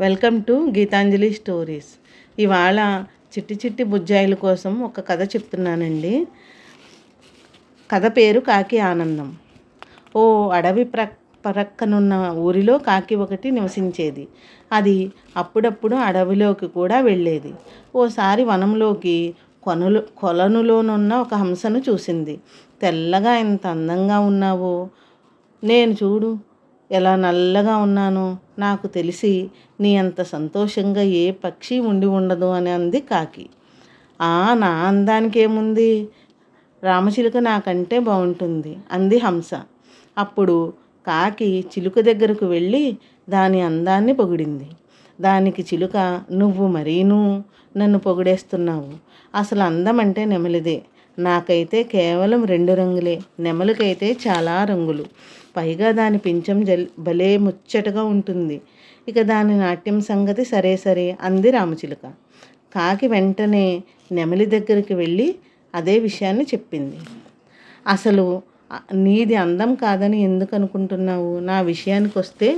Welcome to Gitanjali stories. ఇవాళ చిట్టి చిట్టి బుజ్జాయిల కోసం ఒక కథ చెప్తున్నానండి. కథ పేరు కాకి ఆనందం. ఓ అడవి ప్ర ప్రక్కనున్న ఊరిలో కాకి ఒకటి నివసించేది. అది అప్పుడప్పుడు అడవిలోకి కూడా వెళ్ళేది. ఓసారి వనంలోకి కొనులు కొలనులోనున్న ఒక హంసను చూసింది. తెల్లగా ఎంత అందంగా ఉన్నావో? నేను చూడు ఎలా నల్లగా ఉన్నానో నాకు తెలిసి నీ అంత సంతోషంగా ఏ పక్షి ఉండి ఉండదు అని అంది కాకి. ఆ నా అందానికి ఏముంది రామచిలుక నాకంటే బాగుంటుంది అంది హంస. అప్పుడు కాకి చిలుక దగ్గరకు వెళ్ళి దాని అందాన్ని పొగిడింది. దానికి చిలుక నువ్వు మరీను నన్ను పొగిడేస్తున్నావు. అసలు అందం అంటే నెమలిదే. నాకైతే కేవలం రెండు రంగులే నెమలికైతే చాలా రంగులు. పైగా దాని పింఛం జల్ భలే ముచ్చటగా ఉంటుంది. ఇక దాని నాట్యం సంగతి సరే సరే అంది రామచిలుక. కాకి వెంటనే నెమలి దగ్గరికి వెళ్ళి అదే విషయాన్ని చెప్పింది. అసలు నీది అందం కాదని ఎందుకు అనుకుంటున్నావు? నా విషయానికి వస్తే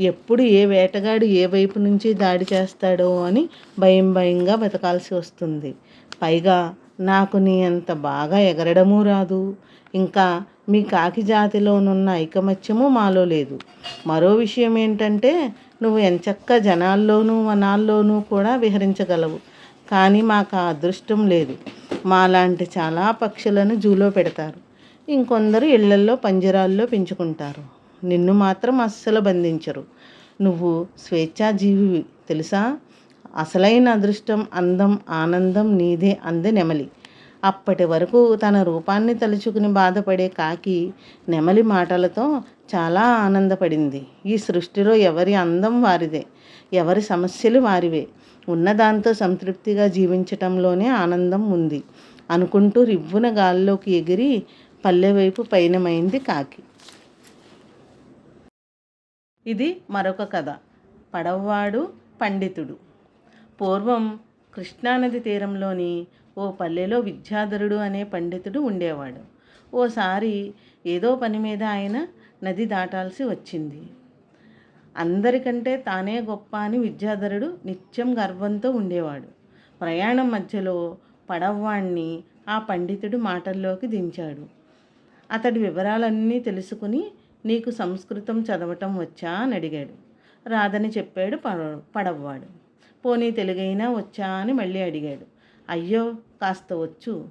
ఎప్పుడు ఏ వేటగాడు ఏ వైపు నుంచి దాడి చేస్తాడో అని భయం భయంగా బతకాల్సి వస్తుంది. పైగా నాకు నీ అంత బాగా ఎగరడమూ రాదు. ఇంకా మీ కాకి జాతిలోనున్న ఐకమత్యము మాలో లేదు. మరో విషయం ఏంటంటే నువ్వు ఎంచక్క జనాల్లోనూ వనాల్లోనూ కూడా విహరించగలవు. కానీ మాకు ఆ అదృష్టం లేదు. మాలాంటి చాలా పక్షులను జూలో పెడతారు. ఇంకొందరు ఇళ్ళల్లో పంజరాల్లో పెంచుకుంటారు. నిన్ను మాత్రం అస్సలు బంధించరు. నువ్వు స్వేచ్ఛాజీవి తెలుసా? అసలైన అదృష్టం అందం ఆనందం నీదే అంది నెమలి. అప్పటి వరకు తన రూపాన్ని తలుచుకుని బాధపడే కాకి నెమలి మాటలతో చాలా ఆనందపడింది. ఈ సృష్టిలో ఎవరి అందం వారిదే ఎవరి సమస్యలు వారివే. ఉన్నదాంతో సంతృప్తిగా జీవించటంలోనే ఆనందం ఉంది అనుకుంటూ రివ్వున గాల్లోకి ఎగిరి పల్లె వైపు పయనమైంది కాకి. ఇది మరొక కథ. పడవవాడు పండితుడు. పూర్వం కృష్ణానది తీరంలోని ఓ పల్లెలో విద్యాధరుడు అనే పండితుడు ఉండేవాడు. ఓసారి ఏదో పని మీద ఆయన నది దాటాల్సి వచ్చింది. అందరికంటే తానే గొప్ప అని విద్యాధరుడు నిత్యం గర్వంతో ఉండేవాడు. ప్రయాణం మధ్యలో పడవ్వాణ్ణి ఆ పండితుడు మాటల్లోకి దించాడు. అతడి వివరాలన్నీ తెలుసుకుని నీకు సంస్కృతం చదవటం వచ్చా? అని అడిగాడు. రాదని చెప్పాడు పడ పడవ్వాడు. పోనీ తెలుగైనా వచ్చా? అని మళ్ళీ అడిగాడు. అయ్యో కాస్త వచ్చు.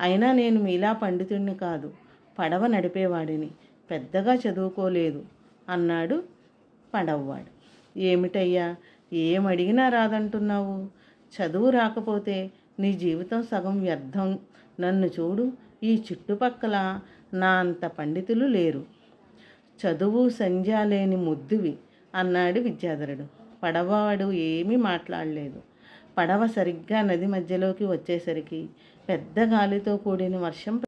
అయినా నేను మీలా పండితుడిని కాదు. పడవ నడిపేవాడిని. పెద్దగా చదువుకోలేదు అన్నాడు పడవ్వాడు. ఏమిటయ్యా ఏం అడిగినా రాదంటున్నావు? చదువు రాకపోతే నీ జీవితం సగం వ్యర్థం. నన్ను చూడు ఈ చుట్టుపక్కల నా అంత పండితులు లేరు. చదువు సంధ్య లేని ముద్దువి అన్నాడు విద్యాధరుడు. పడవవాడు ఏమీ మాట్లాడలేదు. పడవ సరిగ్గా నది మధ్యలోకి వచ్చేసరికి పెద్ద గాలితో కూడిన వర్షం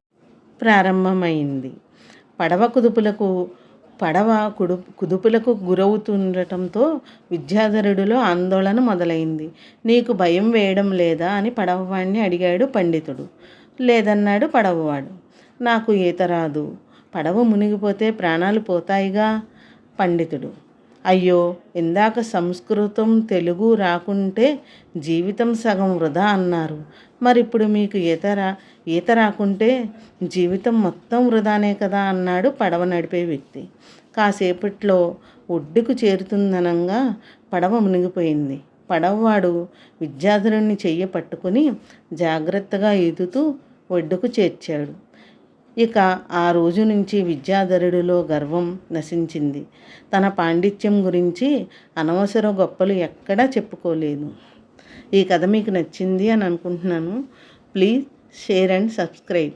ప్రారంభమైంది. పడవ కుదుపులకు పడవ కుడు కుదుపులకు గురవుతుండటంతో విద్యాధరుడిలో ఆందోళన మొదలైంది. నీకు భయం వేయడం లేదా? అని పడవవాడిని అడిగాడు పండితుడు. లేదన్నాడు పడవవాడు. నాకు ఈత రాదు. పడవ మునిగిపోతే ప్రాణాలు పోతాయిగా? పండితుడు. అయ్యో ఇందాక సంస్కృతం తెలుగు రాకుంటే జీవితం సగం వృధా అన్నారు. మరి ఇప్పుడు మీకు ఈత రా ఈత రాకుంటే జీవితం మొత్తం వృధానే కదా అన్నాడు పడవ నడిపే వ్యక్తి. కాసేపట్లో ఒడ్డుకు చేరుతుందనంగా పడవ మునిగిపోయింది. పడవవాడు విద్యార్థులని చెయ్యి పట్టుకుని జాగ్రత్తగా ఈదుతూ ఒడ్డుకు చేర్చాడు. ఇక ఆ రోజు నుంచి విద్యాధరుడిలో గర్వం నశించింది. తన పాండిత్యం గురించి అనవసర గొప్పలు ఎక్కడా చెప్పుకోలేదు. ఈ కథ మీకు నచ్చింది అని అనుకుంటున్నాను. Please share and subscribe.